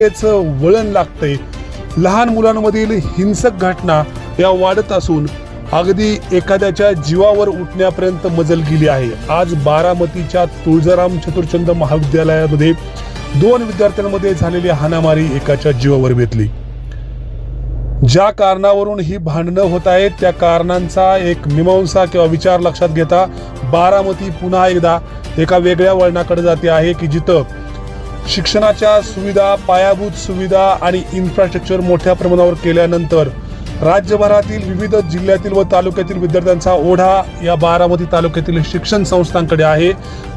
वळण लागतंय. लहान मुलांमधील हिंसक घटना या वाढत असून अगदी एखाद्याच्या जीवावर उठण्यापर्यंत मजल गेली आहे. आज बारामतीच्या तुळजाराम चतुर्चंद महाविद्यालयामध्ये दोन विद्यार्थ्यांमध्ये झालेली हाणामारी एकाच्या जीवावर बेतली ज्या कारणावरून ही भांडणं होत आहेत त्या कारणांचा एक मीमांसा किंवा विचार लक्षात घेता बारामती पुन्हा एकदा एका वेगळ्या वळणाकडे जाते आहे की जिथं शिक्षणाच्या सुविधा पायाभूत सुविधा आणि इन्फ्रास्ट्रक्चर मोठ्या प्रमाणावर केल्यानंतर राज्यभरातील विविध जिल्ह्यातील व तालुक्यातील विद्यार्थ्यांचा ओढा या बारामती तालुक्यातील शिक्षण संस्थांकडे आहे.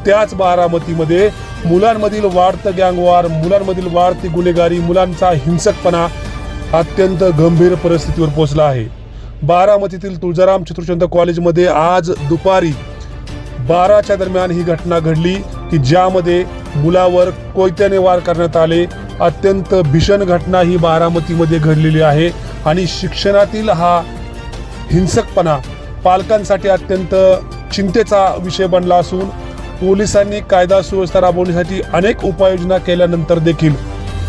त्याच बारामतीमध्ये मुलांमधील वाढतं गँगवार मुलांमधील वाढती गुन्हेगारी मुलांचा हिंसकपणा अत्यंत गंभीर परिस्थितीवर पोहोचला आहे. बारामतीतील तुळजाराम चतुर्चंद कॉलेजमध्ये आज दुपारी बाराच्या दरम्यान ही घटना घडली की ज्यामध्ये मुलावर कोयत्याने वार करण्यात आले. अत्यंत भीषण घटना ही बारामतीमध्ये घडलेली आहे आणि शिक्षणातील हा हिंसकपणा पालकांसाठी अत्यंत चिंतेचा विषय बनला असून पोलिसांनी कायदा सुव्यवस्था राबवण्यासाठी अनेक उपाययोजना केल्यानंतर देखील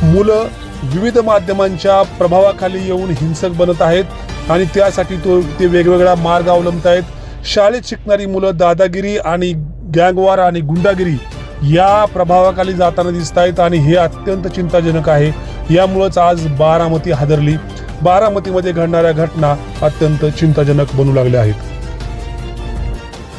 मुलं विविध माध्यमांच्या प्रभावाखाली येऊन हिंसक बनत आहेत आणि त्यासाठी तो ते वेगवेगळा मार्ग अवलंबत आहेत. शाळेत शिकणारी मुलं दादागिरी आणि गँगवार आणि गुंडागिरी या प्रभावाखाली जाताना दिसत आहेत आणि हे अत्यंत चिंताजनक आहे. यामुळंच आज बारामती हादरली. बारामतीमध्ये घडणाऱ्या घटना अत्यंत चिंताजनक बनू लागल्या आहेत.